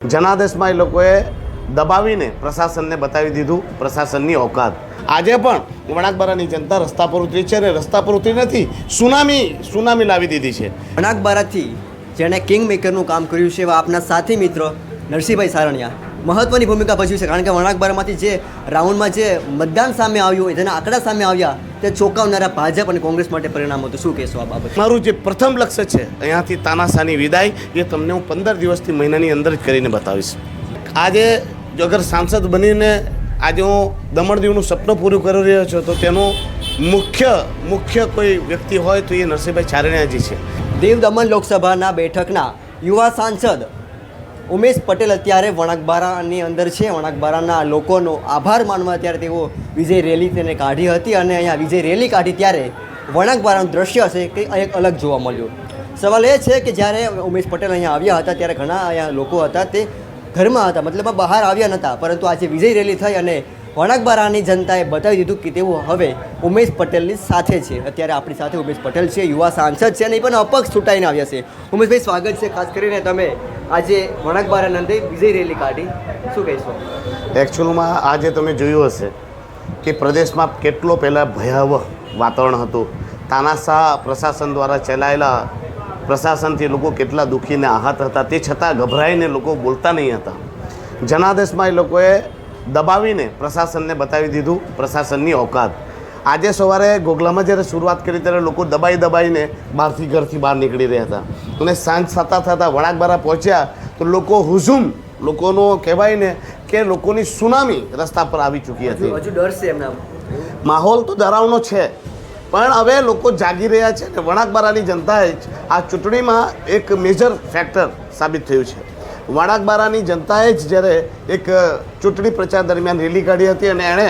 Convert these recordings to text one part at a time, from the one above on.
જનાદેશમાં એ લોકોએ દબાવીને પ્રશાસનને બતાવી દીધું, પ્રશાસનની ઓકાત આજે પણ વણાકબારાની જનતા રસ્તા પર ઉતરી છે અને રસ્તા પર ઉતરી નથી, સુનામી સુનામી લાવી દીધી છે. વણાકબારાથી જેણે કિંગ મેકરનું કામ કર્યું છે એવા આપના સાથી મિત્ર નરસિંહભાઈ સારણિયા. મહત્વની ભૂમિકા ભજવી છે. કારણ કે વણાકબારામાંથી જે રાઉન્ડમાં જે મતદાન સામે આવ્યું જેના આંકડા સામે આવ્યા તે ચોંકાવનારા ભાજપ અને કોંગ્રેસ માટે પરિણામ હતું. શું કહેશો આ બાબત? મારું જે પ્રથમ લક્ષ્ય છે અહીંયાથી તાનાશાની વિદાય એ તમને હું પંદર દિવસથી મહિનાની અંદર જ કરીને બતાવીશ. આજે જો અગર સાંસદ બનીને આજે હું દમણ દીવનું સપનું પૂરું કરી રહ્યો છું તો તેનું મુખ્ય મુખ્ય કોઈ વ્યક્તિ હોય તો એ નરસિંહભાઈ ચારણિયાજી છે. દીવ દમણ લોકસભાના બેઠકના યુવા સાંસદ ઉમેશ પટેલ અત્યારે વણાકબારાની અંદર છે. વણાકબારાના લોકોનો આભાર માનવા ત્યારે તેઓ વિજય રેલી તેને કાઢી હતી અને અહીંયા વિજય રેલી કાઢી ત્યારે વણાકબારાનું દ્રશ્ય છે કે એક અલગ જોવા મળ્યું. સવાલ એ છે કે જ્યારે ઉમેશ પટેલ અહીંયા આવ્યા હતા ત્યારે ઘણા અહીંયા લોકો હતા તે ઘરમાં હતા, મતલબ બહાર આવ્યા નહોતા પરંતુ આજે વિજય રેલી થઈ અને વણાકબારાની જનતાએ બતાવી દીધું કે તેઓ હવે ઉમેશ પટેલની સાથે છે. અત્યારે આપણી સાથે ઉમેશ પટેલ છે, યુવા સાંસદ છે અને એ પણ અપક્ષ છૂટાઈને આવ્યા છે. ઉમેશભાઈ, સ્વાગત છે. ખાસ કરીને તમે આજે વણાકબારા નંદે વિજય રેલી કાઢી. શું કહેશો? એકચ્યુઅલમાં આજે તમે જોયું હશે કે પ્રદેશમાં કેટલો પહેલાં ભયાવહ વાતાવરણ હતું. તાનાશાહ પ્રશાસન દ્વારા ચલાયેલા પ્રશાસનથી લોકો કેટલા દુઃખીને આહત હતા. તે છતાં ગભરાઈને લોકો બોલતા નહીં હતા. જનાદેશમાં એ લોકોએ દબાવીને પ્રશાસનને બતાવી દીધું. પ્રશાસનની ઓકાત. આજે સવારે ગોગલામાં જ્યારે શરૂઆત કરી ત્યારે લોકો દબાઈ દબાઈને બહારથી ઘરથી બહાર નીકળી રહ્યા હતા. અને સાંજ થતાં થતાં વણાકબારા પહોંચ્યા તો લોકો હુઝુમ લોકોનો કહેવાય ને કે લોકોની સુનામી રસ્તા પર આવી ચૂકી હતી. હજુ ડર છે એમના માહોલ તો ડરાવનો છે પણ હવે લોકો જાગી રહ્યા છે ને વણાકબારાની જનતાએ જ આ ચૂંટણીમાં એક મેજર ફેક્ટર સાબિત થયું છે. વણાકબારાની જનતાએ જ જ્યારે એક ચૂંટણી પ્રચાર દરમિયાન રેલી કાઢી હતી અને એણે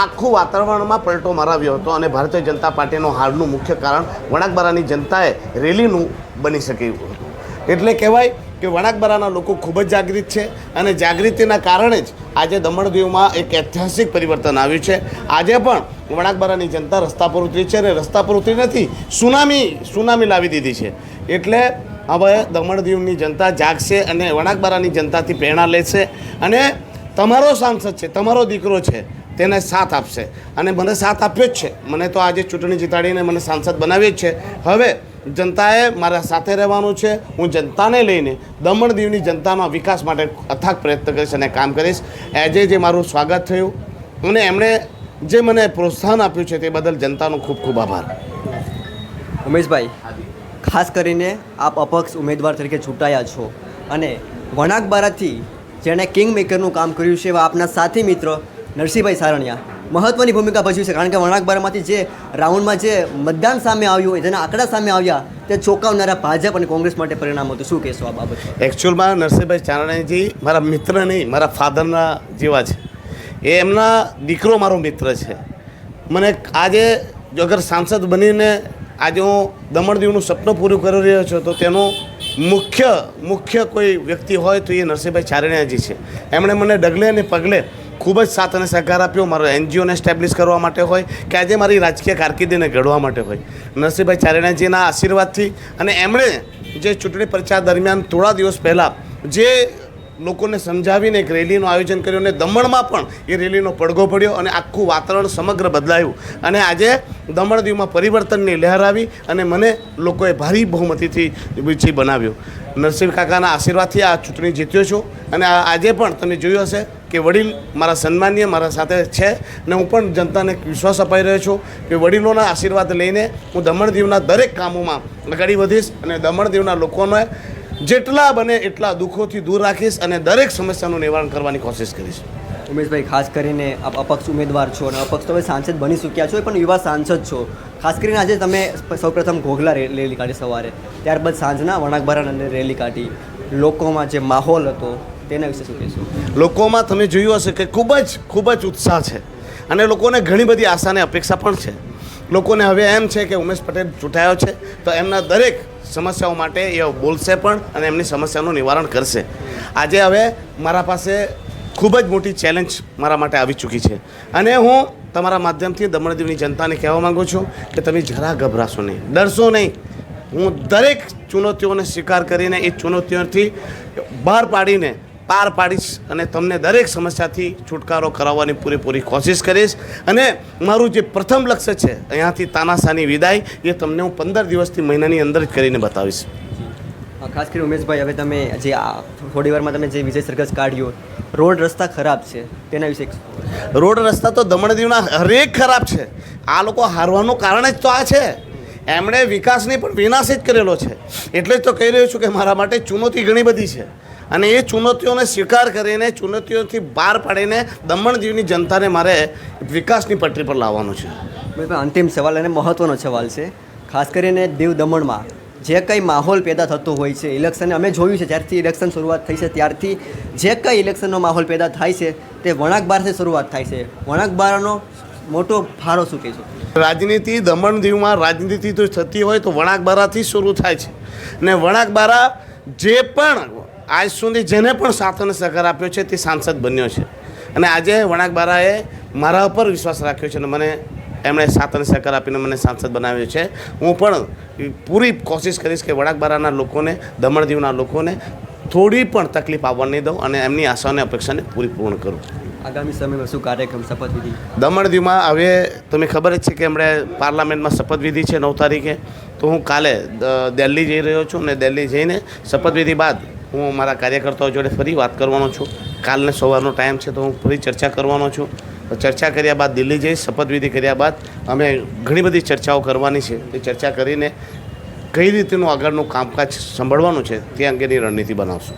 આખું વાતાવરણમાં પલટો મરાવ્યો હતો અને ભારતીય જનતા પાર્ટીનો હારનું મુખ્ય કારણ વણાકબારાની જનતાએ રેલીનું બની શક્યું હતું. એટલે કહેવાય કે વણાકબારાના લોકો ખૂબ જ જાગૃત છે અને જાગૃતિના કારણે જ આજે દમણ દીવમાં એક ઐતિહાસિક પરિવર્તન આવ્યું છે. આજે પણ વણાકબારાની જનતા રસ્તા પર ઉતરી છે અને રસ્તા પર ઉતરી નથી, સુનામી સુનામી લાવી દીધી છે. એટલે હવે દમણ દીવની જનતા જાગશે અને વણાકબારાની જનતાથી પ્રેરણા લેશે અને તમારો સાંસદ છે, તમારો દીકરો છે, તેને સાથ આપશે. અને મને સાથ આપ્યો જ છે. મને તો આજે ચૂંટણી જીતાડીને મને સાંસદ બનાવ્યો જ છે. હવે જનતાએ મારા સાથે રહેવાનું છે. હું જનતાને લઈને દમણ દીવની જનતાના વિકાસ માટે અથાગ પ્રયત્ન કરીશ અને કામ કરીશ. આજે જે મારું સ્વાગત થયું અને એમણે જે મને પ્રોત્સાહન આપ્યું છે તે બદલ જનતાનો ખૂબ ખૂબ આભાર. ઉમેશભાઈ ખાસ કરીને આપ અપક્ષ ઉમેદવાર તરીકે ચૂંટાયા છો. અને વણાકબારાથી જેણે કિંગ મેકરનું કામ કર્યું છે એવા આપના સાથી મિત્ર નરસિંહભાઈ સારણિયા. મહત્વની ભૂમિકા ભજવી છે કારણ કે વણાકબારામાંથી જે રાઉન્ડમાં જે મતદાન સામે આવ્યું જેના આંકડા સામે આવ્યા, તે ચોંકાવનારા ભાજપ અને કોંગ્રેસ માટે પરિણામ હતું. શું કહેશો આ બાબત? એકચ્યુઅલમાં નરસિંહભાઈ ચારણાજી મારા મિત્ર નહીં, મારા ફાધરના જેવા છે. એ એમના દીકરો મારો મિત્ર છે. મને આજે જો અગર સાંસદ બનીને આજે હું દમણ દીવનું સપનું પૂરું કરી રહ્યો છું, તો તેનું મુખ્ય મુખ્ય કોઈ વ્યક્તિ હોય તો એ નરસિંહભાઈ ચારણિયાજી છે. એમણે મને ડગલે અને પગલે ખૂબ જ સાથ અને સહકાર આપ્યો. મારો એનજીઓને એસ્ટેબ્લિશ કરવા માટે હોય કે આજે મારી રાજકીય કારકિર્દીને ઘડવા માટે હોય. નરસિંહભાઈ ચારણિયાજીના આશીર્વાદથી અને એમણે જે ચૂંટણી પ્રચાર દરમિયાન થોડા દિવસ પહેલાં જે લોકોને સમજાવીને એક રેલીનું આયોજન કર્યું અને દમણમાં પણ એ રેલીનો પડઘો પડ્યો અને આખું વાતાવરણ સમગ્ર બદલાયું. અને આજે દમણ દીવમાં પરિવર્તનની લહેર આવી અને મને લોકોએ ભારી બહુમતીથી વિજય બનાવ્યો. નરસિંહ કાકાના આશીર્વાદથી આ ચૂંટણી જીત્યો છું અને આજે પણ તમે જોયું હશે કે વડીલ મારા સન્માનીય મારા સાથે છે અને હું પણ જનતાને વિશ્વાસ અપાઈ રહ્યો છું કે વડીલોના આશીર્વાદ લઈને હું દમણ દીવના દરેક કામોમાં આગળ વધીશ અને દમણ દીવના લોકોને જેટલા બને એટલા દુઃખોથી દૂર રાખીશ અને દરેક સમસ્યાનું નિવારણ કરવાની કોશિશ કરીશ. ઉમેશભાઈ ખાસ કરીને આપ અપક્ષ ઉમેદવાર છો અને અપક્ષ તમે સાંસદ બની ચૂક્યા છો એ પણ યુવા સાંસદ છો. ખાસ કરીને આજે તમે સૌપ્રથમ ઘોઘલા રે- રેલી કાઢી સવારે. ત્યારબાદ સાંજના વણાકભરણ અને રેલી કાઢી. લોકોમાં જે માહોલ હતો તેના વિશે શું કહેશો? લોકોમાં તમે જોયું હશે કે ખૂબ જ ખૂબ જ ઉત્સાહ છે. અને લોકોને ઘણી બધી આશાને અપેક્ષા પણ છે. લોકોને હવે એમ છે કે ઉમેશ પટેલ ચૂંટાયો છે, તો એમના દરેક સમસ્યાઓ માટે એ બોલશે પણ અને એમની સમસ્યાનું નિવારણ કરશે. આજે હવે મારા પાસે ખૂબ જ મોટી ચેલેન્જ મારા માટે આવી ચૂકી છે. અને હું તમારા માધ્યમથી દમણ દીવની જનતાને કહેવા માગું છું કે તમે જરા ગભરાશો નહીં, ડરશો નહીં. હું દરેક ચુનૌતીઓને સ્વીકાર કરીને એ ચુનૌતીઓથી બહાર પાડીને પાર પાડીશ અને તમને દરેક સમસ્યાથી છુટકારો કરાવવાની પૂરેપૂરી કોશિશ કરીશ. અને મારું જે પ્રથમ લક્ષ્ય છે અહીંયાથી તાનાશાની વિદાય એ તમને હું પંદર દિવસથી મહિનાની અંદર જ કરીને બતાવીશ. ખાસ કરીને ઉમેશભાઈ હવે તમે જે આ થોડી વારમાં તમે જે વિજય સરઘસ કાઢ્યો રોડ રસ્તા ખરાબ છે તેના વિશે રોડ રસ્તા તો દમણ દીવના હરેક ખરાબ છે. આ લોકો હારવાનું કારણ જ તો આ છે. એમણે વિકાસની પણ વિનાશ જ કરેલો છે. એટલે જ તો કહી રહ્યો છું કે મારા માટે ચુનૌતી ઘણી બધી છે. અને એ ચુનૌતીઓને સ્વીકાર કરીને, ચુનૌતીઓથી બહાર પાડીને દમણ દીવની જનતાને મારે વિકાસની પટરી પર લાવવાનું છે. અંતિમ સવાલ અને મહત્વનો સવાલ છે. ખાસ કરીને દીવ દમણમાં જે કંઈ માહોલ પેદા થતો હોય છે ઇલેક્શન અમે જોયું છે, જ્યારથી ઇલેક્શન શરૂઆત થઈ છે, ત્યારથી જે કંઈ ઇલેક્શનનો માહોલ પેદા થાય છે, તે વણાકબારથી શરૂઆત થાય છે. વણાકબારનો મોટો ફાળો શું કહેશો રાજનીતિ દમણ દીવમાં રાજનીતિ તો થતી હોય તો વણાકબારાથી શરૂ થાય છે. ને વણાકબારા જે પણ આજ સુધી જેને પણ સાથ અને સહકાર આપ્યો છે તે સાંસદ બન્યો છે. અને આજે વણાકબારાએ મારા ઉપર વિશ્વાસ રાખ્યો છે અને મને એમણે સાથ અને સહકાર આપીને મને સાંસદ બનાવ્યો છે. હું પણ પૂરી કોશિશ કરીશ કે વણાકબારાના લોકોને, દમણ દીવના લોકોને થોડી પણ તકલીફ આવવા નહીં દઉં અને એમની આશાઓને અપેક્ષાને પૂરી પૂર્ણ કરું. આગામી સમયમાં શું કાર્યક્રમ શપથવિધિ દમણ દીવમાં હવે તમે ખબર જ છે કે હમણાં પાર્લામેન્ટમાં શપથવિધિ છે નવ તારીખે. તો હું કાલે દિલ્હી જઈ રહ્યો છું અને દિલ્હી જઈને શપથવિધિ બાદ હું મારા કાર્યકર્તાઓ જોડે ફરી વાત કરવાનો છું. કાલને સવારનો ટાઈમ છે તો હું ફરી ચર્ચા કરવાનો છું. ચર્ચા કર્યા બાદ દિલ્હી જઈ શપથવિધિ કર્યા બાદ અમે ઘણી બધી ચર્ચાઓ કરવાની છે. તે ચર્ચા કરીને કઈ રીતનું આગળનું કામકાજ સંભાળવાનું છે તે અંગેની રણનીતિ બનાવશું.